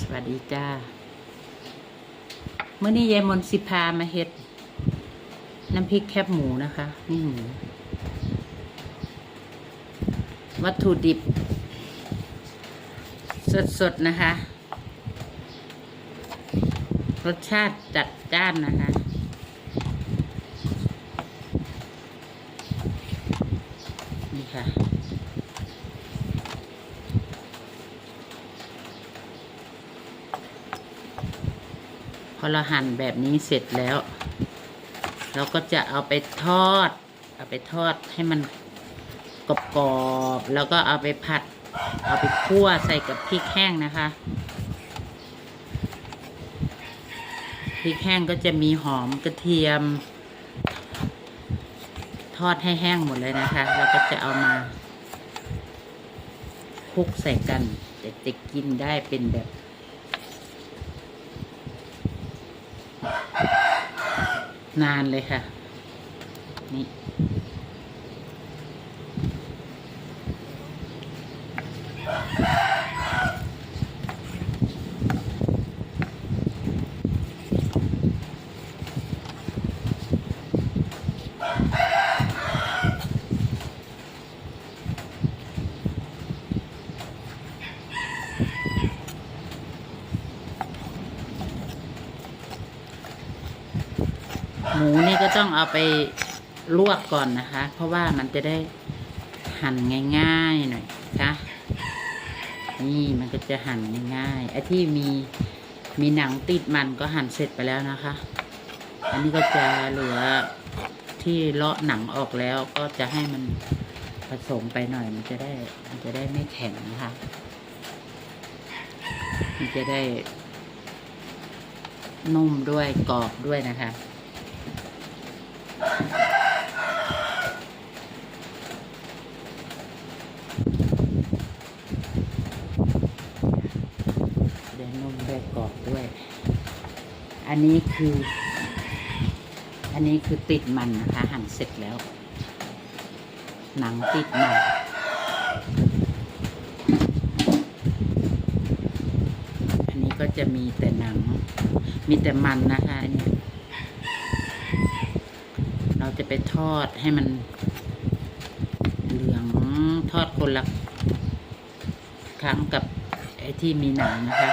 สวัสดีจ้าเมื่อนี้ยายมนสิพามาเฮ็ด น้ำพริกแคบหมูนะคะ นี่หมู วัตถุดิบ สดๆ นะคะ รสชาติจัดจ้านนะคะนี่ค่ะ อเราหั่นแบบนี้เสร็จแล้ว เราก็จะเอาไปทอด เอาไปทอดให้มันกรอบๆแล้วก็เอาไปผัด เอาไปคั่วใส่กับพริกแห้งนะคะพริกแห้งก็จะมีหอมกระเทียม ทอดให้แห้งหมดเลยนะคะ แล้วก็จะเอามาคลุกใส่กัน จะจะกินได้เป็นแบบ นานเลยค่ะ นี่ หมูนี่ก็ต้องเอาไปลวกก่อนนะคะ เพราะว่ามันจะได้หั่นง่ายๆหน่อยค่ะนี่มันก็จะหั่นง่ายๆไอ้ที่มีมีหนังติดมันก็หั่นเสร็จไปแล้วนะคะ อันนี้ก็จะเหลือที่เลาะหนังออกแล้วก็จะให้มันผสมไปหน่อย มันจะได้มันจะได้ไม่แข็งนะคะมันจะได้นุ่มด้วยกรอบด้วยนะคะ ได้นุ่มได้กรอบด้วย อันนี้คือ อันนี้คือติดมันนะคะ หั่นเสร็จแล้ว หนังติดมันอันนี้ก็จะมีแต่หนัง มีแต่มันนะคะอันนี้เราจะไปทอดให้มันเหลืองทอดคนละครั้งกับไอ้ที่มีหนังนะคะ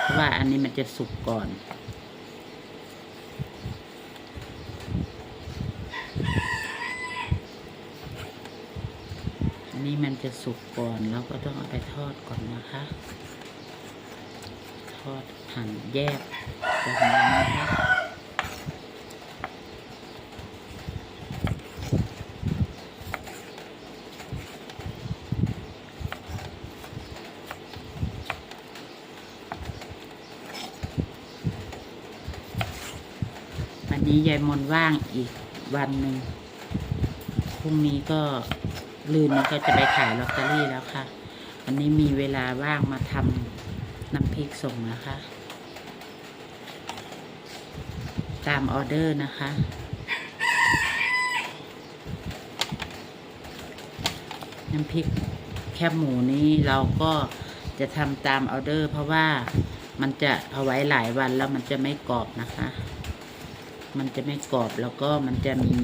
เพราะว่าอันนี้มันจะสุกก่อน นนี้มันจะสุกก่อนแล้วก็ต้องเอาไปทอดก่อนนะคะ ทอดหั่นแยกแบบนี้นะคะวันนี้ยายมนว่างอีกวันหนึ่งพรุ่งนี้ก็ ลื่นนี้ก็จะไปขายลอตเตอรี่แล้วค่ะ วันนี้มีเวลาว่างมาทำน้ำพริกส่งนะคะ ตามออเดอร์นะคะ น้ำพริกแคบหมูนี้เราก็จะทำตามออเดอร์ เพราะว่ามันจะเอาไว้หลายวันแล้วมันจะไม่กรอบนะคะ มันจะไม่กรอบแล้วก็มันจะมี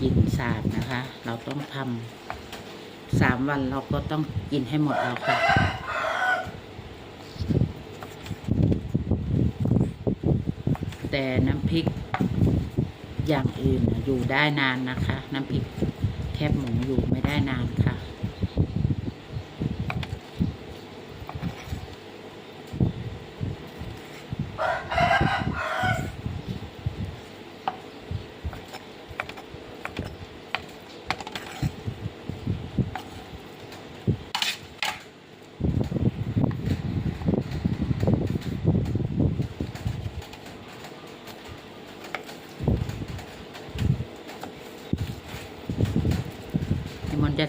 กินสาดนะคะ เราต้องทำสามวันเราก็ต้องกินให้หมดแล้วค่ะแต่น้ำพริกอย่างอื่นอยู่ได้นานนะคะ น้ำพริกแคบหมูอยู่ไม่ได้นานค่ะ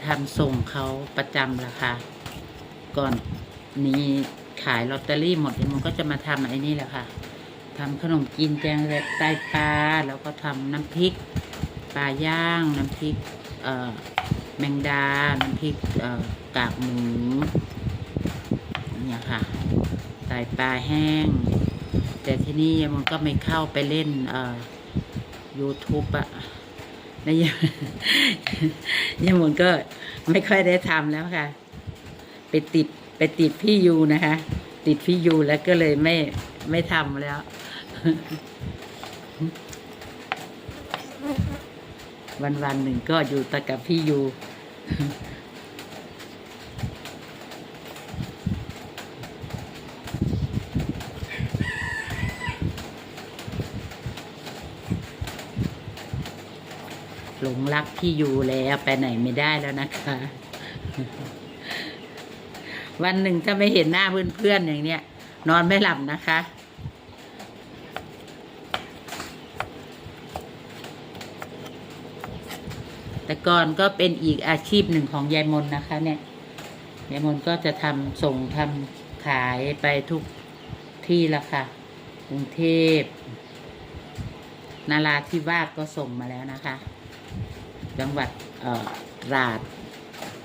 ทำส่งเขาประจำราคาก่อนนี้ขายลอตเตอรี่หมดมันก็จะมาทำไอ้นี่แหละค่ะทำขนมจีนแกงเล็ดไตปลาแล้วก็ทำน้ำพริกปลาย่าง น้ำพริกแมงดา น้ำพริกกากหมูเนี่ยค่ะไตปลาแห้ง แต่ที่นี่มันก็ไม่เข้าไปเล่นเอ่อ YouTube อะ แล้วยังยังมันก็ไม่ค่อยได้ทำแล้วค่ะ ไปติดไปติดพี่ยูนะคะ ติดพี่ยูแล้วก็เลยไม่ไม่ทำแล้ว วันวันหนึ่งก็อยู่แต่กับพี่ยู ลงรักพี่ยูแล้วไปไหนไม่ได้แล้วนะคะ วันหนึ่งถ้าไม่เห็นหน้าเพื่อนๆอย่างเนี้ย นอนไม่หลับนะคะแต่ก่อนก็เป็นอีกอาชีพหนึ่งของยายมนนะคะ เนี่ยยายมนก็จะทำส่งทำขายไปทุกที่ละค่ะกรุงเทพ นาราธิวาสก็ส่งมาแล้วนะคะ จังหวัดเอ่อราด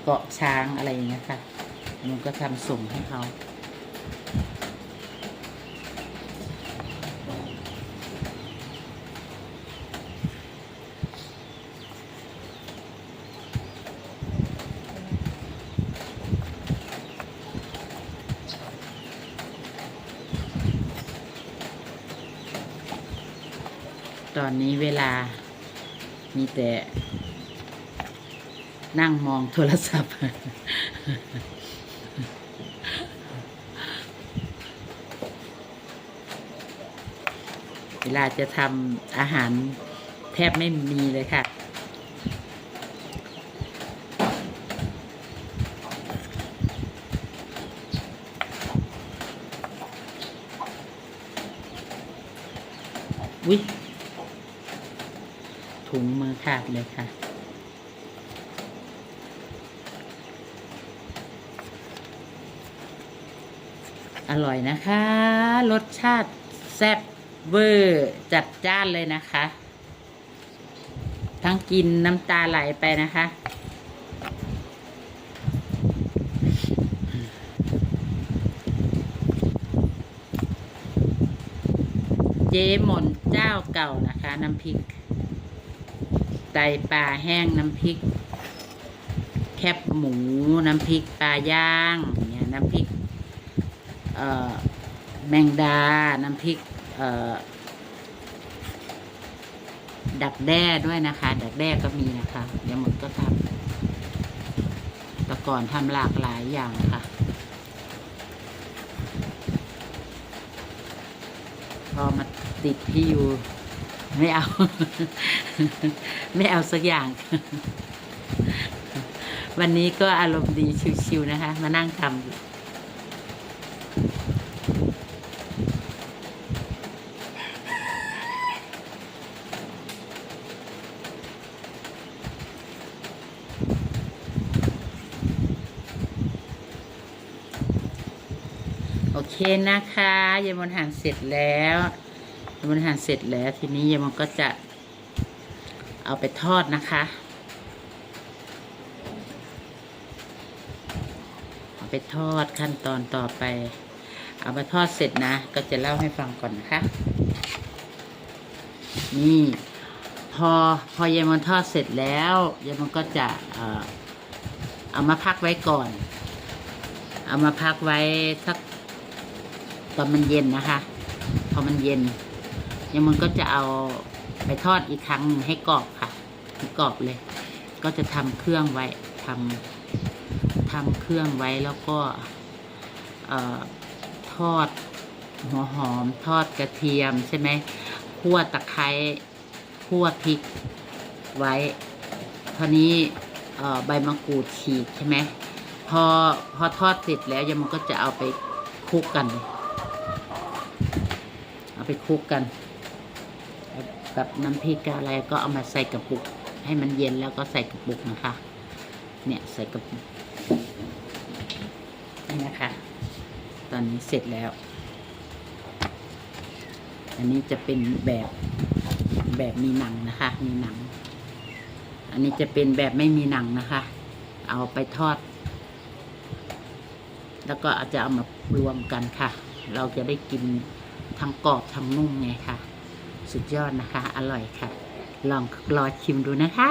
เกาะช้างอะไรอย่างเงี้ยค่ะมันก็ทำส่งให้เขาตอนนี้เวลา มีแต่นั่งมองโทรศัพท์ เวลาจะทำอาหารแทบไม่มีเลยค่ะวิ ถุงมือขาดเลยค่ะ อร่อยนะคะ รสชาติแซ่บเวอร์จัดจ้านเลยนะคะ ทั้งกินน้ำตาไหลไปนะคะเจ๊หม่นเจ้าเก่านะคะ น้ำพริก ไตปลาแห้งน้ำพริก แคบหมูน้ำพริกปลาย่างเนี่ยน้ำพริกแมงดา น้ำพริกดักแด้ด้วยนะคะ ดักแด้ก็มีนะคะเดี๋ยวหมดก็ทำแต่ก่อนทำหลากหลายอย่างค่ะ พอมาติดพี่อยู่ ไม่เอา ไม่เอาสักอย่าง วันนี้ก็อารมณ์ดีชิวๆนะคะ มานั่งทำอยู่โอเคนะคะยายมนหั่นเสร็จแล้ว มนหั่นเสร็จแล้วทีนี้ยายมนก็จะเอาไปทอดนะคะ เอาไปทอดขั้นตอนต่อไป เอาไปทอดเสร็จนะ ก็จะเล่าให้ฟังก่อนนะคะ นี่พอพอยายมนทอดเสร็จแล้วยายมนก็จะเอามาพักไว้ก่อน เอามาพักไว้สักตอนมันเย็นนะคะ พอมันเย็น ยังมันก็จะเอาไปทอดอีกครั้งหนึ่งให้กรอบค่ะให้กรอบเลย ก็จะทำเครื่องไว้ทำทำเครื่องไว้แล้วก็ทอดหัวหอม ทอดกระเทียมใช่ไหมคั่วตะไคร้คั่วพริกไว้ทีนี้ใบมะกรูดฉีกใช่ไหมพอพอทอดเสร็จแล้วยังมันก็จะเอาไปคลุกกัน เอาไปคลุกกัน กับน้ำพริกกับอะไรก็เอามาใส่กระปุก ให้มันเย็นแล้วก็ใส่กระปุกนะคะ เนี่ยใส่กระปุกนี่นะคะ ตอนนี้เสร็จแล้ว อันนี้จะเป็นแบบแบบมีหนังนะคะ มีหนัง อันนี้จะเป็นแบบไม่มีหนังนะคะ เอาไปทอด แล้วก็อาจจะเอามารวมกันค่ะ เราจะได้กินทั้งกรอบทั้งนุ่มไงค่ะ สุดยอดนะคะ อร่อยค่ะ ลองรอชิมดูนะคะ